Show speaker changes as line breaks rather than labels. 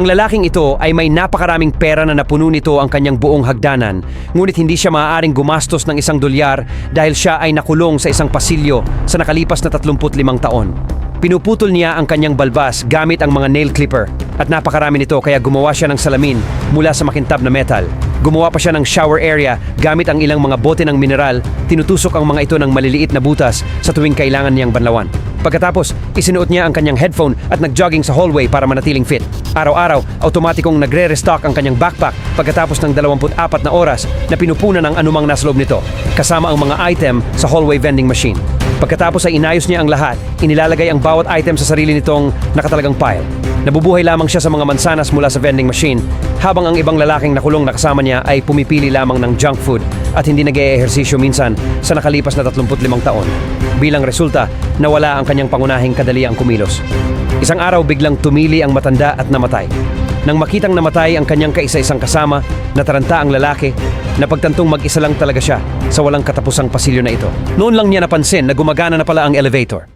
Ang lalaking ito ay may napakaraming pera na napuno nito ang kanyang buong hagdanan, ngunit hindi siya maaaring gumastos ng isang dolyar dahil siya ay nakulong sa isang pasilyo sa nakalipas na 35 taon. Pinuputol niya ang kanyang balbas gamit ang mga nail clipper at napakarami nito kaya gumawa siya ng salamin mula sa makintab na metal. Gumawa pa siya ng shower area gamit ang ilang mga bote ng mineral, tinutusok ang mga ito ng maliliit na butas sa tuwing kailangan niyang banlawan. Pagkatapos, isinuot niya ang kanyang headphone at nag-jogging sa hallway para manatiling fit. Araw-araw, automatikong nagre-restock ang kanyang backpack pagkatapos ng 24 na oras na pinupunan ang anumang nasa loob nito, kasama ang mga item sa hallway vending machine. Pagkatapos ay inayos niya ang lahat, inilalagay ang bawat item sa sarili nitong nakatalagang pile. Nabubuhay lamang siya sa mga mansanas mula sa vending machine, habang ang ibang lalaking nakulong na kasama niya ay pumipili lamang ng junk food at hindi nag ehersisyo minsan sa nakalipas na 35 taon. Bilang resulta, nawala ang kanyang pangunahing kadaliang kumilos. Isang araw biglang tumili ang matanda at namatay. Nang makitang namatay ang kanyang kaisa-isang kasama, nataranta ang lalaki, napagtantong mag-isa lang talaga siya sa walang katapusang pasilyo na ito. Noon lang niya napansin na gumagana na pala ang elevator.